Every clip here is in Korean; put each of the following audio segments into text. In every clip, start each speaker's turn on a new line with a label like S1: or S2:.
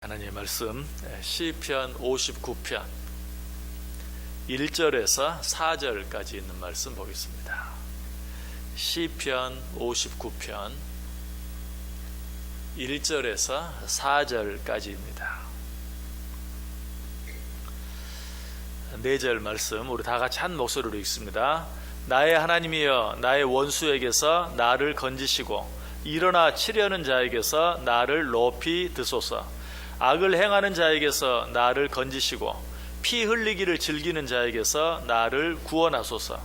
S1: 하나님의 말씀 시편 59편 1절에서 4절까지 있는 말씀 보겠습니다. 시편 59편 1절에서 4절까지입니다. 네 절 말씀 우리 다 같이 한 목소리로 읽습니다. 나의 하나님이여 나의 원수에게서 나를 건지시고 일어나 치려는 자에게서 나를 높이 드소서 악을 행하는 자에게서 나를 건지시고 피 흘리기를 즐기는 자에게서 나를 구원하소서.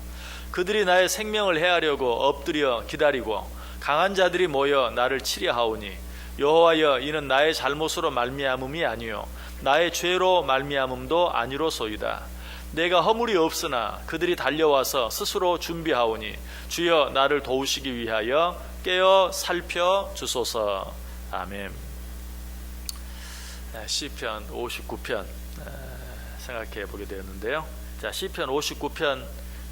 S1: 그들이 나의 생명을 해하려고 엎드려 기다리고 강한 자들이 모여 나를 치려 하오니 여호와여 이는 나의 잘못으로 말미암음이 아니요 나의 죄로 말미암음도 아니로소이다. 내가 허물이 없으나 그들이 달려와서 스스로 준비하오니 주여 나를 도우시기 위하여 깨어 살펴 주소서. 아멘. 네, 시편 59편 생각해 보게 되었는데요. 자, 시편 59편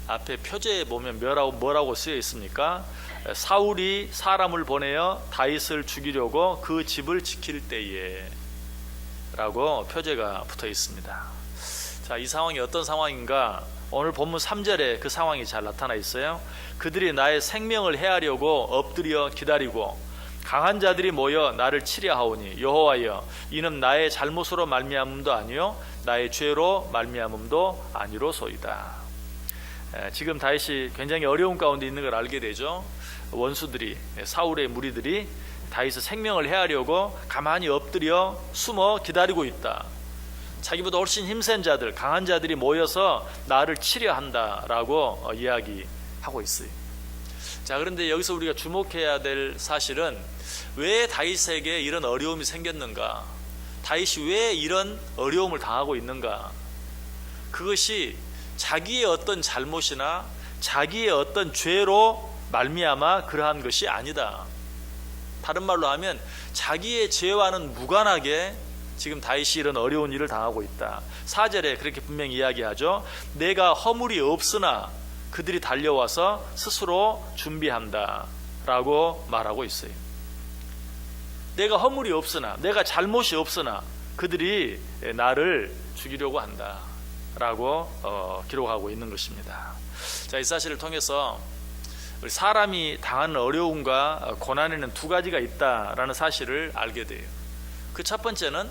S1: 앞에 표제에 보면 뭐라고 뭐라고 쓰여 있습니까? 사울이 사람을 보내어 다윗을 죽이려고 그 집을 지킬 때에 라고 표제가 붙어 있습니다. 자, 이 상황이 어떤 상황인가? 오늘 본문 3절에 그 상황이 잘 나타나 있어요. 그들이 나의 생명을 해하려고 엎드려 기다리고 강한 자들이 모여 나를 치려 하오니 여호와여 이는 나의 잘못으로 말미암음도 아니요 나의 죄로 말미암음도 아니로소이다. 에, 지금 다윗이 굉장히 어려운 가운데 있는 걸 알게 되죠. 원수들이 사울의 무리들이 다윗의 생명을 해하려고 가만히 엎드려 숨어 기다리고 있다. 자기보다 훨씬 힘센 자들, 강한 자들이 모여서 나를 치려 한다라고 어, 이야기하고 있어요. 자, 그런데 여기서 우리가 주목해야 될 사실은 왜 다윗에게 이런 어려움이 생겼는가? 다윗이 왜 이런 어려움을 당하고 있는가? 그것이 자기의 어떤 잘못이나 자기의 어떤 죄로 말미암아 그러한 것이 아니다. 다른 말로 하면 자기의 죄와는 무관하게 지금 다윗이 이런 어려운 일을 당하고 있다. 4절에 그렇게 분명히 이야기하죠. 내가 허물이 없으나 그들이 달려와서 스스로 준비한다. 라고 말하고 있어요. 내가 허물이 없으나, 내가 잘못이 없으나 그들이 나를 죽이려고 한다. 라고 어, 기록하고 있는 것입니다. 자, 이 사실을 통해서 사람이 당하는 어려움과 고난에는 두 가지가 있다라는 사실을 알게 돼요. 그 첫 번째는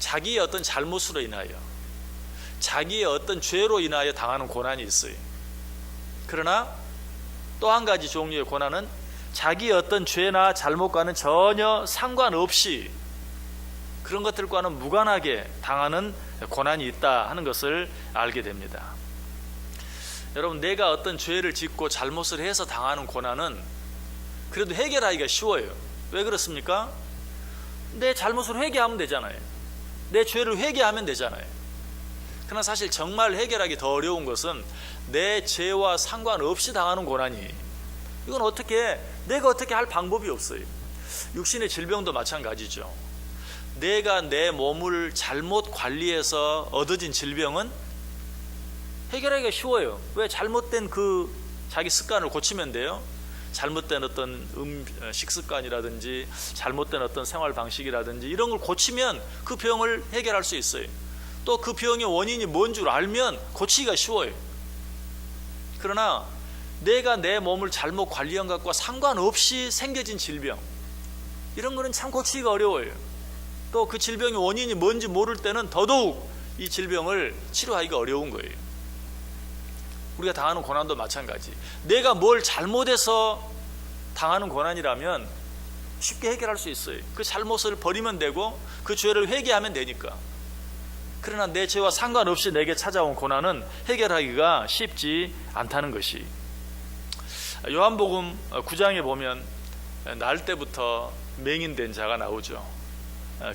S1: 자기의 어떤 잘못으로 인하여 자기의 어떤 죄로 인하여 당하는 고난이 있어요. 그러나 또 한 가지 종류의 고난은 자기의 어떤 죄나 잘못과는 전혀 상관없이 그런 것들과는 무관하게 당하는 고난이 있다 하는 것을 알게 됩니다. 여러분, 내가 어떤 죄를 짓고 잘못을 해서 당하는 고난은 그래도 해결하기가 쉬워요. 왜 그렇습니까? 내 잘못을 회개하면 되잖아요. 내 죄를 회개하면 되잖아요. 그러나 사실 정말 해결하기 더 어려운 것은 내 죄와 상관없이 당하는 고난이 이건 어떻게 내가 어떻게 할 방법이 없어요. 육신의 질병도 마찬가지죠. 내가 내 몸을 잘못 관리해서 얻어진 질병은 해결하기가 쉬워요. 왜 잘못된 그 자기 습관을 고치면 돼요. 잘못된 어떤 음, 식습관이라든지 잘못된 어떤 생활 방식이라든지 이런 걸 고치면 그 병을 해결할 수 있어요. 또 그 병의 원인이 뭔 줄 알면 고치기가 쉬워요. 그러나 내가 내 몸을 잘못 관리한 것과 상관없이 생겨진 질병 이런 거는 참 고치기가 어려워요. 또 그 질병의 원인이 뭔지 모를 때는 더더욱 이 질병을 치료하기가 어려운 거예요. 우리가 당하는 고난도 마찬가지. 내가 뭘 잘못해서 당하는 고난이라면 쉽게 해결할 수 있어요. 그 잘못을 버리면 되고 그 죄를 회개하면 되니까. 그러나 내 죄와 상관없이 내게 찾아온 고난은 해결하기가 쉽지 않다는 것이. 요한복음 9장에 보면 날 때부터 맹인된 자가 나오죠.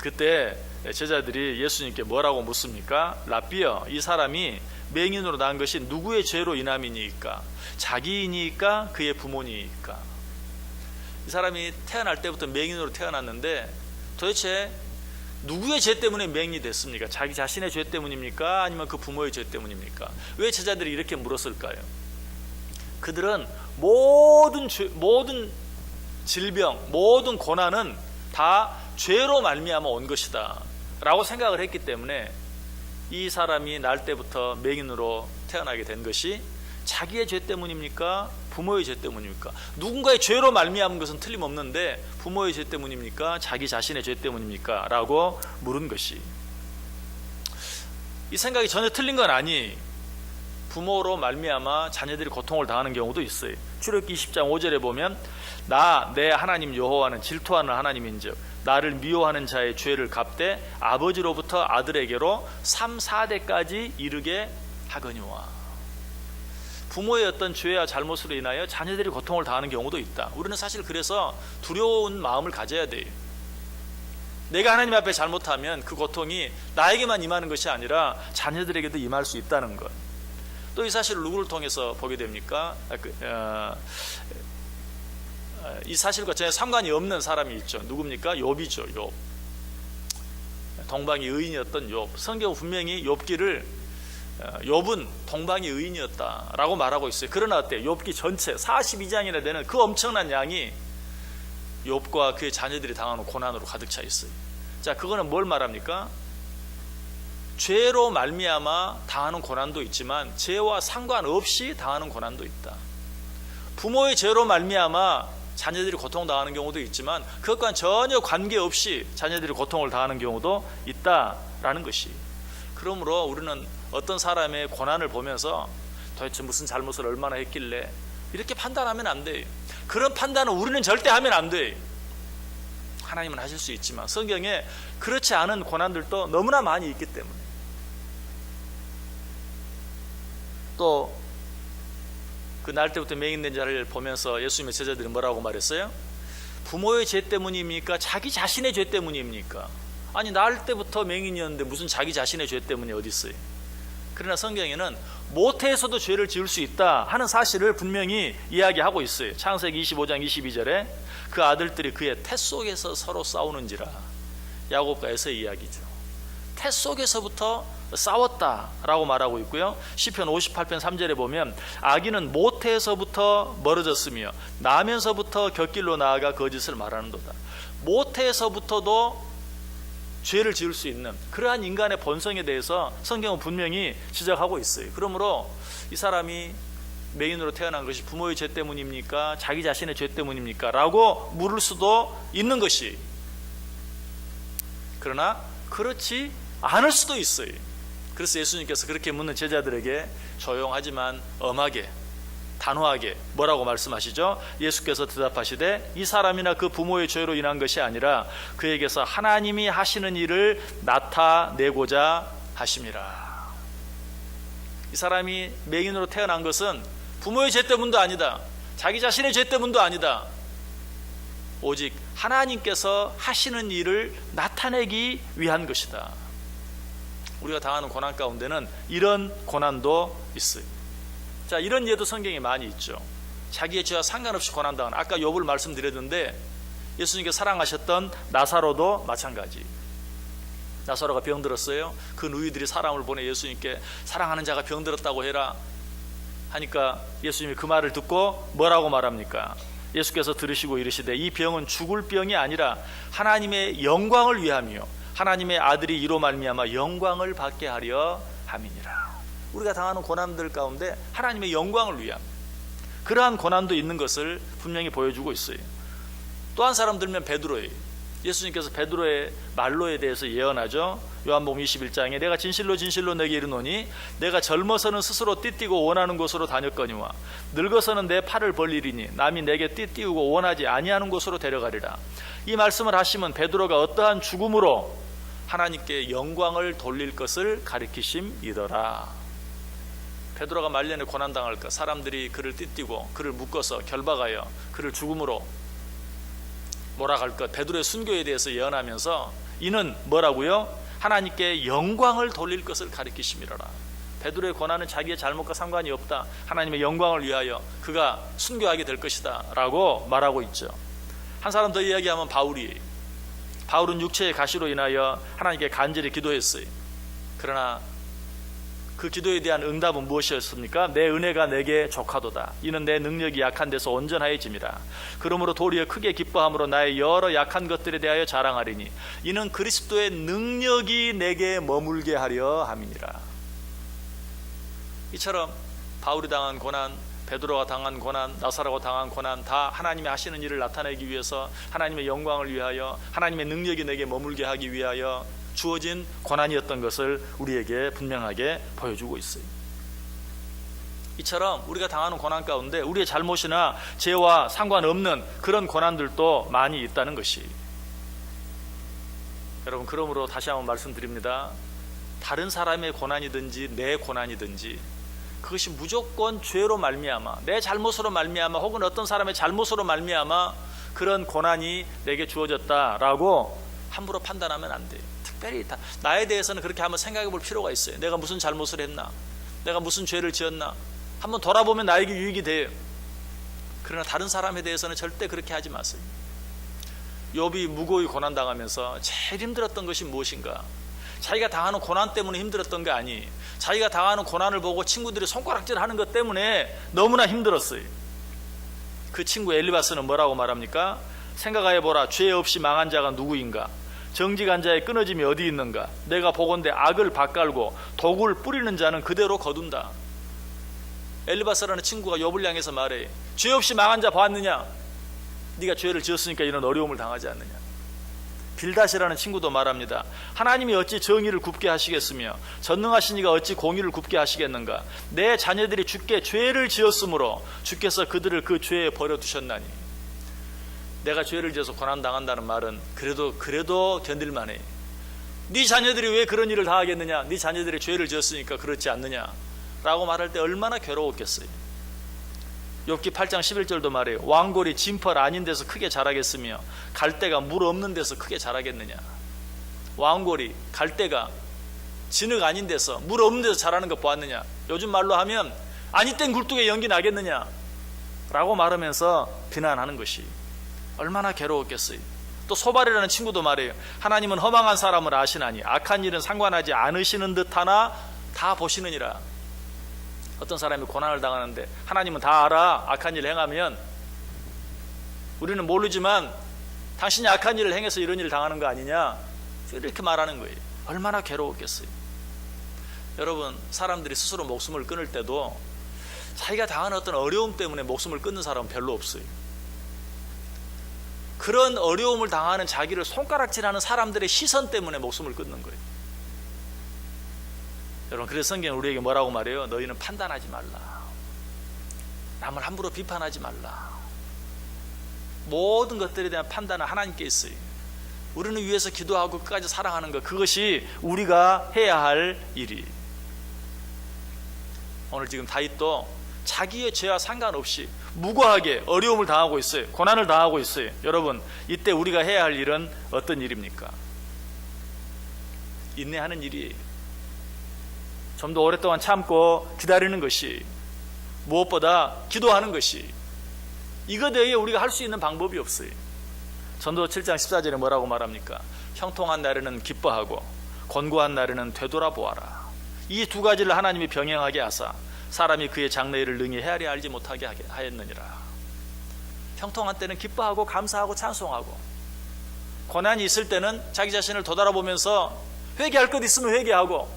S1: 그때 제자들이 예수님께 뭐라고 묻습니까? 라비어, 이 사람이 맹인으로 난 것이 누구의 죄로 인함이니까? 자기이니까? 그의 부모니까? 이 사람이 태어날 때부터 맹인으로 태어났는데 도대체 누구의 죄 때문에 맹인이 됐습니까? 자기 자신의 죄 때문입니까? 아니면 그 부모의 죄 때문입니까? 왜 제자들이 이렇게 물었을까요? 그들은 모든 죄, 모든 질병, 모든 고난은 다 죄로 말미암아 온 것이다라고 생각을 했기 때문에 이 사람이 날 때부터 맹인으로 태어나게 된 것이 자기의 죄 때문입니까? 부모의 죄 때문입니까? 누군가의 죄로 말미암은 것은 틀림없는데 부모의 죄 때문입니까? 자기 자신의 죄 때문입니까? 라고 물은 것이 이 생각이 전혀 틀린 건 아니 부모로 말미암아 자녀들이 고통을 당하는 경우도 있어요. 출애굽기 20장 5절에 보면 나 내 하나님 여호와는 질투하는 하나님인즉 나를 미워하는 자의 죄를 갚되 아버지로부터 아들에게로 3, 4대까지 이르게 하거니와 부모의 어떤 죄와 잘못으로 인하여 자녀들이 고통을 당하는 경우도 있다. 우리는 사실 그래서 두려운 마음을 가져야 돼요. 내가 하나님 앞에 잘못하면 그 고통이 나에게만 임하는 것이 아니라 자녀들에게도 임할 수 있다는 것. 또 이 사실을 누구를 통해서 보게 됩니까? 아, 그, 어, 어, 이 사실과 전혀 상관이 없는 사람이 있죠. 누굽니까? 욥이죠. 욥. 동방이 의인이었던 욥. 성경 분명히 욥기를 어, 욥은 동방이 의인이었다라고 말하고 있어요. 그러나 어때? 욥기 전체 42장이나 되는 그 엄청난 양이 욥과 그의 자녀들이 당하는 고난으로 가득 차 있어요. 자, 그거는 뭘 말합니까? 죄로 말미암아 당하는 고난도 있지만 죄와 상관없이 당하는 고난도 있다. 부모의 죄로 말미암아 자녀들이 고통당하는 경우도 있지만 그것과 전혀 관계없이 자녀들이 고통을 당하는 경우도 있다라는 것이. 그러므로 우리는 어떤 사람의 고난을 보면서 도대체 무슨 잘못을 얼마나 했길래 이렇게 판단하면 안 돼요. 그런 판단은 우리는 절대 하면 안 돼요. 하나님은 하실 수 있지만 성경에 그렇지 않은 고난들도 너무나 많이 있기 때문에 또 그 날 때부터 맹인된 자를 보면서 예수님의 제자들이 뭐라고 말했어요? 부모의 죄 때문입니까? 자기 자신의 죄 때문입니까? 아니 날 때부터 맹인이었는데 무슨 자기 자신의 죄 때문이 어디 있어요? 그러나 성경에는 모태에서도 죄를 지을 수 있다 하는 사실을 분명히 이야기하고 있어요. 창세기 25장 22절에 그 아들들이 그의 태 속에서 서로 싸우는지라 야곱과 에서의 이야기죠. 태 속에서부터 싸웠다라고 말하고 있고요. 시편 58편 3절에 보면 아기는 모태에서부터 멀어졌으며 나면서부터 곁길로 나아가 거짓을 말하는도다. 모태에서부터도 죄를 지을 수 있는 그러한 인간의 본성에 대해서 성경은 분명히 지적하고 있어요. 그러므로 이 사람이 맹인으로 태어난 것이 부모의 죄 때문입니까? 자기 자신의 죄 때문입니까? 라고 물을 수도 있는 것이. 그러나 그렇지 않을 수도 있어요. 그래서 예수님께서 그렇게 묻는 제자들에게 조용하지만 엄하게 단호하게 뭐라고 말씀하시죠? 예수께서 대답하시되 이 사람이나 그 부모의 죄로 인한 것이 아니라 그에게서 하나님이 하시는 일을 나타내고자 하심이라. 이 사람이 맹인으로 태어난 것은 부모의 죄 때문도 아니다. 자기 자신의 죄 때문도 아니다. 오직 하나님께서 하시는 일을 나타내기 위한 것이다. 우리가 당하는 고난 가운데는 이런 고난도 있어요. 자, 이런 예도 성경에 많이 있죠. 자기의 죄와 상관없이 고난당한 아까 욥을 말씀드렸는데 예수님께 사랑하셨던 나사로도 마찬가지. 나사로가 병들었어요. 그 누이들이 사람을 보내 예수님께 사랑하는 자가 병들었다고 해라 하니까 예수님이 그 말을 듣고 뭐라고 말합니까? 예수께서 들으시고 이르시되 이 병은 죽을 병이 아니라 하나님의 영광을 위함이요 하나님의 아들이 이로 말미암아 영광을 받게 하려 함이니라. 우리가 당하는 고난들 가운데 하나님의 영광을 위함. 그러한 고난도 있는 것을 분명히 보여주고 있어요. 또 한 사람 들면 베드로예요. 예수님께서 베드로의 말로에 대해서 예언하죠. 요한복음 21장에 내가 진실로 진실로 내게 이르노니 내가 젊어서는 스스로 띠띠고 원하는 곳으로 다녔거니와 늙어서는 내 팔을 벌리리니 남이 내게 띠띠우고 원하지 아니하는 곳으로 데려가리라. 이 말씀을 하시면 베드로가 어떠한 죽음으로 하나님께 영광을 돌릴 것을 가리키심이더라. 베드로가 말년에 고난 당할까? 사람들이 그를 띠띠고 그를 묶어서 결박하여 그를 죽음으로 몰아갈 것. 베드로의 순교에 대해서 예언하면서 이는 뭐라고요? 하나님께 영광을 돌릴 것을 가리키심이라라. 베드로의 고난은 자기의 잘못과 상관이 없다. 하나님의 영광을 위하여 그가 순교하게 될 것이다 라고 말하고 있죠. 한 사람 더 이야기하면 바울이 바울은 육체의 가시로 인하여 하나님께 간절히 기도했어요. 그러나 그 기도에 대한 응답은 무엇이었습니까? 내 은혜가 내게 족하도다. 이는 내 능력이 약한 데서 온전하여짐이라. 그러므로 도리어 크게 기뻐함으로 나의 여러 약한 것들에 대하여 자랑하리니 이는 그리스도의 능력이 내게 머물게 하려 함이니라. 이처럼 바울이 당한 고난, 베드로가 당한 고난, 나사로가 당한 고난 다 하나님이 하시는 일을 나타내기 위해서 하나님의 영광을 위하여 하나님의 능력이 내게 머물게 하기 위하여 주어진 고난이었던 것을 우리에게 분명하게 보여주고 있어요. 이처럼 우리가 당하는 고난 가운데 우리의 잘못이나 죄와 상관없는 그런 고난들도 많이 있다는 것이 여러분 그러므로 다시 한번 말씀드립니다. 다른 사람의 고난이든지 내 고난이든지 그것이 무조건 죄로 말미암아 내 잘못으로 말미암아 혹은 어떤 사람의 잘못으로 말미암아 그런 고난이 내게 주어졌다라고 함부로 판단하면 안 돼요. 특별히 다, 나에 대해서는 그렇게 한번 생각해 볼 필요가 있어요. 내가 무슨 잘못을 했나? 내가 무슨 죄를 지었나? 한번 돌아보면 나에게 유익이 돼요. 그러나 다른 사람에 대해서는 절대 그렇게 하지 마세요. 욥이 무고히 고난 당하면서 제일 힘들었던 것이 무엇인가? 자기가 당하는 고난 때문에 힘들었던 게 아니. 자기가 당하는 고난을 보고 친구들이 손가락질 하는 것 때문에 너무나 힘들었어요. 그 친구 엘리바스는 뭐라고 말합니까? 생각하여 보라. 죄 없이 망한 자가 누구인가? 정직한 자의 끊어짐이 어디 있는가? 내가 보건대 악을 밭갈고 독을 뿌리는 자는 그대로 거둔다. 엘리바스라는 친구가 욥을 향해서 말해. 죄 없이 망한 자 보았느냐? 네가 죄를 지었으니까 이런 어려움을 당하지 않느냐? 빌다시라는 친구도 말합니다. 하나님이 어찌 정의를 굽게 하시겠으며 전능하신 이가 어찌 공의를 굽게 하시겠는가? 내 자녀들이 주께 죄를 지었으므로 주께서 그들을 그 죄에 버려 두셨나니. 내가 죄를 지어서 고난 당한다는 말은 그래도 그래도 견딜만해. 네 자녀들이 왜 그런 일을 당하겠느냐? 네 자녀들이 죄를 지었으니까 그렇지 않느냐라고 말할 때 얼마나 괴로웠겠어요. 욥기 8장 11절도 말해요. 왕골이 진펄 아닌 데서 크게 자라겠으며 갈대가 물 없는 데서 크게 자라겠느냐. 왕골이 갈대가 진흙 아닌 데서 물 없는 데서 자라는 거 보았느냐. 요즘 말로 하면 아니 땐 굴뚝에 연기 나겠느냐. 라고 말하면서 비난하는 것이 얼마나 괴로웠겠어요. 또 소발이라는 친구도 말해요. 하나님은 허망한 사람을 아시나니 악한 일은 상관하지 않으시는 듯하나 다 보시느니라. 어떤 사람이 고난을 당하는데 하나님은 다 알아. 악한 일을 행하면 우리는 모르지만 당신이 악한 일을 행해서 이런 일을 당하는 거 아니냐? 이렇게 말하는 거예요. 얼마나 괴로웠겠어요. 여러분, 사람들이 스스로 목숨을 끊을 때도 자기가 당하는 어떤 어려움 때문에 목숨을 끊는 사람은 별로 없어요. 그런 어려움을 당하는 자기를 손가락질하는 사람들의 시선 때문에 목숨을 끊는 거예요. 여러분 그래서 성경은 우리에게 뭐라고 말해요? 너희는 판단하지 말라. 남을 함부로 비판하지 말라. 모든 것들에 대한 판단은 하나님께 있어요. 우리는 위해서 기도하고 끝까지 사랑하는 것 그것이 우리가 해야 할 일이. 오늘 지금 다윗도 자기의 죄와 상관없이 무고하게 어려움을 당하고 있어요. 고난을 당하고 있어요. 여러분 이때 우리가 해야 할 일은 어떤 일입니까? 인내하는 일이에요. 좀더 오랫동안 참고 기다리는 것이 무엇보다 기도하는 것이 이것 외에 우리가 할 수 있는 방법이 없어요. 전도 7장 14절에 뭐라고 말합니까? 형통한 날에는 기뻐하고 권고한 날에는 되돌아보아라. 이 두 가지를 하나님이 병행하게 하사 사람이 그의 장래일을 능히 헤아려 알지 못하게 하였느니라. 형통한 때는 기뻐하고 감사하고 찬송하고 고난이 있을 때는 자기 자신을 되돌아보면서 회개할 것 있으면 회개하고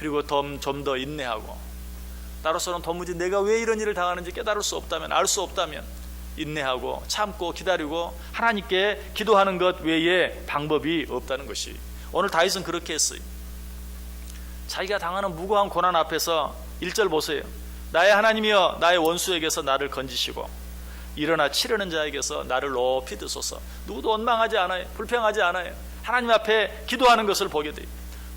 S1: 그리고 좀 더 인내하고 나로서는 도무지 내가 왜 이런 일을 당하는지 깨달을 수 없다면 알 수 없다면 인내하고 참고 기다리고 하나님께 기도하는 것 외에 방법이 없다는 것이 오늘 다윗은 그렇게 했어요. 자기가 당하는 무고한 고난 앞에서 1절 보세요. 나의 하나님이여 나의 원수에게서 나를 건지시고 일어나 치르는 자에게서 나를 높이 드소서. 누구도 원망하지 않아요. 불평하지 않아요. 하나님 앞에 기도하는 것을 보게 돼요.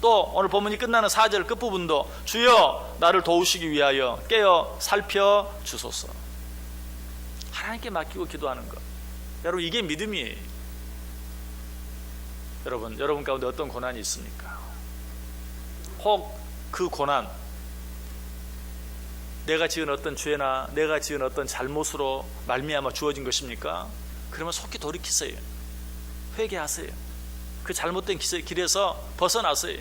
S1: 또 오늘 본문이 끝나는 4절 끝부분도 주여 나를 도우시기 위하여 깨어 살펴 주소서. 하나님께 맡기고 기도하는 것. 여러분 이게 믿음이에요. 여러분 여러분 가운데 어떤 고난이 있습니까? 혹 그 고난 내가 지은 어떤 죄나 내가 지은 어떤 잘못으로 말미암아 주어진 것입니까? 그러면 속히 돌이키세요. 회개하세요. 그 잘못된 길에서 벗어나세요.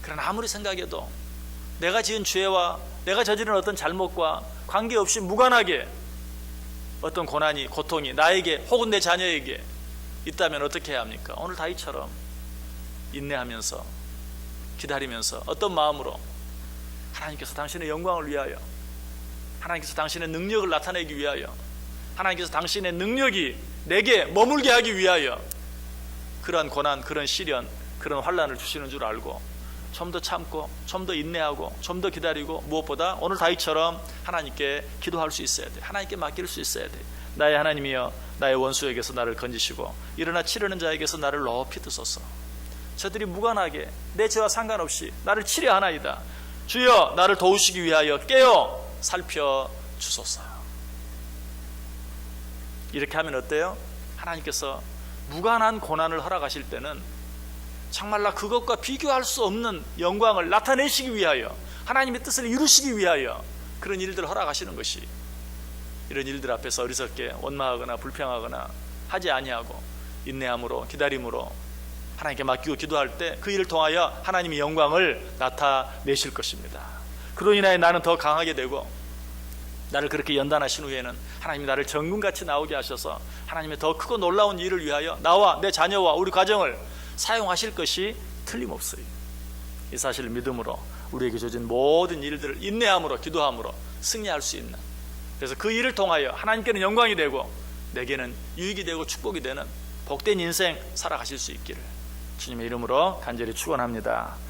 S1: 그러나 아무리 생각해도 내가 지은 죄와 내가 저지른 어떤 잘못과 관계없이 무관하게 어떤 고난이 고통이 나에게 혹은 내 자녀에게 있다면 어떻게 해야 합니까? 오늘 다윗처럼 인내하면서 기다리면서 어떤 마음으로 하나님께서 당신의 영광을 위하여 하나님께서 당신의 능력을 나타내기 위하여 하나님께서 당신의 능력이 내게 머물게 하기 위하여 그러한 고난, 그런 시련, 그런 환란을 주시는 줄 알고 좀 더 참고 좀 더 인내하고 좀 더 기다리고 무엇보다 오늘 다윗처럼 하나님께 기도할 수 있어야 돼. 하나님께 맡길 수 있어야 돼. 나의 하나님이여 나의 원수에게서 나를 건지시고 일어나 치려는 자에게서 나를 높이 드소서. 저들이 무관하게 내 죄와 상관없이 나를 치려 하나이다. 주여 나를 도우시기 위하여 깨어 살펴 주소서. 이렇게 하면 어때요? 하나님께서 무관한 고난을 허락하실 때는 정말로 그것과 비교할 수 없는 영광을 나타내시기 위하여 하나님의 뜻을 이루시기 위하여 그런 일들을 허락하시는 것이 이런 일들 앞에서 어리석게 원망하거나 불평하거나 하지 아니하고 인내함으로 기다림으로 하나님께 맡기고 기도할 때 그 일을 통하여 하나님의 영광을 나타내실 것입니다. 그로 인하여 나는 더 강하게 되고 나를 그렇게 연단하신 후에는 하나님이 나를 정금같이 나오게 하셔서 하나님의 더 크고 놀라운 일을 위하여 나와 내 자녀와 우리 가정을 사용하실 것이 틀림없어요. 이 사실을 믿음으로 우리에게 주어진 모든 일들을 인내함으로 기도함으로 승리할 수 있는 그래서 그 일을 통하여 하나님께는 영광이 되고 내게는 유익이 되고 축복이 되는 복된 인생 살아가실 수 있기를 주님의 이름으로 간절히 축원합니다.